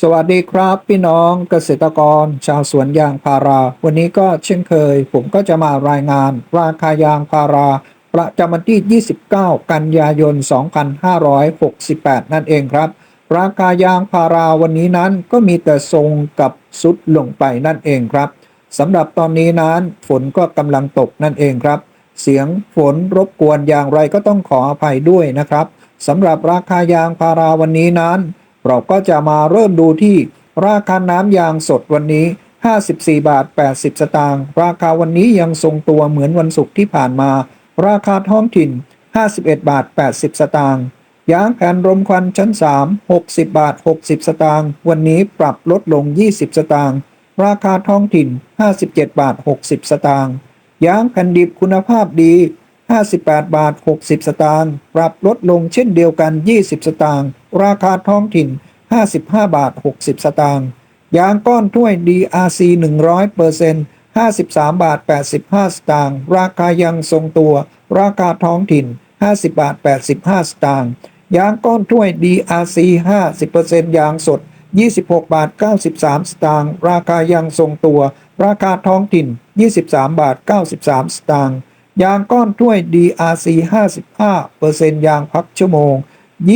สวัสดีครับพี่น้องเกษตรกร ชาวสวนยางพารา วันนี้ก็เช่นเคย ผมก็จะมารายงาน ราคายางพารา ประจำวันที่ 29 กันยายน 2568 นั่นเองครับ ราคายางพาราวันนี้นั้นก็มีแต่ทรงกับสุดลงไปนั่นเองครับสำหรับตอนนี้นั้นฝนก็กำลังตกนั่นเองครับ เสียงฝนรบกวนอย่างไรก็ต้องขออภัยด้วยนะครับสำหรับราคายางพาราวันนี้นั้น เราก็จะมาเริ่มดูที่ราคาน้ำยางสดวันนี้ 54 บาท 80 สตางค์ราคาวันนี้ยังทรงตัวเหมือนวันศุกร์ที่ผ่านมา ราคาท้องถิ่น 51 บาท 80 สตางค์ยางแผ่นรมควันชั้น 3 60 บาท 60 สตางค์วันนี้ปรับลดลง 20 สตางค์ราคาท้องถิ่น 57 บาท 60 สตางค์ยางแผ่นดิบคุณภาพดี 58 บาท 60 สตางค์ ปรับลดลงเช่นเดียวกัน 20 สตางค์ ราคาท้องถิ่น 55 บาท 60 สตางค์ ยางก้อนถ้วย DRC 100% 53 บาท 85 สตางค์ ราคายังทรงตัว ราคาท้องถิ่น 50 บาท 85 สตางค์ ยางก้อนถ้วย DRC 50%ยางสด 26 บาท 93 สตางค์ ราคายังทรงตัว ราคาท้องถิ่น 23 บาท 93 สตางค์ ยางก้อนถ้วย DRC 55%ยางพักชั่วโมง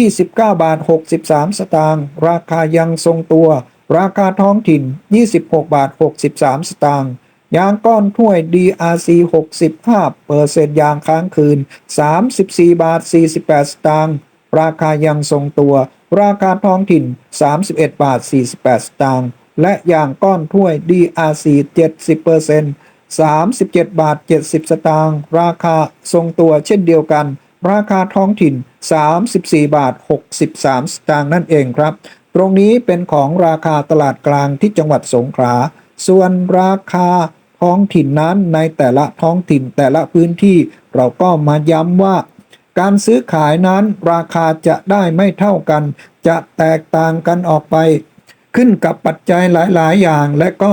29 บาท 63 สตางค์ราคายังทรงตัว ราคาท้องถิ่น 26 บาท 63 สตางค์ยางก้อนถ้วย DRC 65%ยางค้างคืน 34 บาท 48 สตางค์ราคายังทรงตัว ราคาท้องถิ่น 31 บาท 48 สตางค์และยางก้อนถ้วย DRC 70% 37 บาท 70 สตางค์ราคาทรงตัวเช่นเดียวกัน ราคาท้องถิ่น 34 บาท 63 สตางค์นั่นเองครับ ตรงนี้เป็นของราคาตลาดกลางที่จังหวัดสงขลาส่วนราคาท้องถิ่นนั้นในแต่ละท้องถิ่นแต่ละพื้นที่ เราก็มาย้ำว่า การซื้อขายนั้นราคาจะได้ไม่เท่ากัน จะแตกต่างกันออกไป ขึ้นกับปัจจัยหลาย ๆ อย่างและก็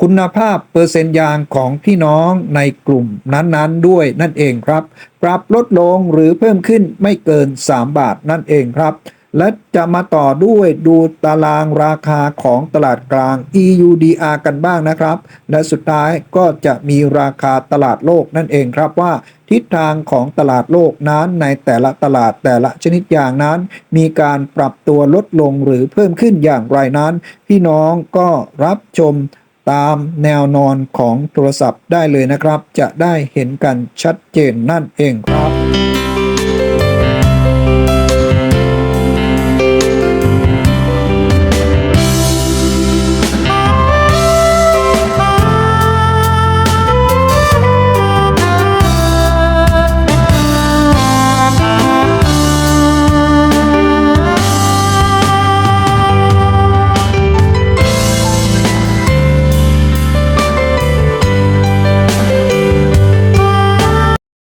คุณภาพเปอร์เซ็นต์ยางของพี่น้องในกลุ่มนั้นๆ ด้วยนั่นเองครับ ปรับลดลงหรือเพิ่มขึ้นไม่เกิน 3 บาทนั่นเองครับ และจะมาต่อด้วยดูตารางราคาของตลาดกลาง EUDR กันบ้างนะครับ และสุดท้ายก็จะมีราคาตลาดโลกนั่นเองครับว่าทิศทางของตลาดโลกนั้นในแต่ละตลาดแต่ละชนิดอย่างนั้น มีการปรับตัวลดลงหรือเพิ่มขึ้นอย่างไรนั้น พี่น้องก็รับชม ตามแนวนอนของโทรศัพท์ได้เลยนะครับ จะได้เห็นกันชัดเจนนั่นเองครับ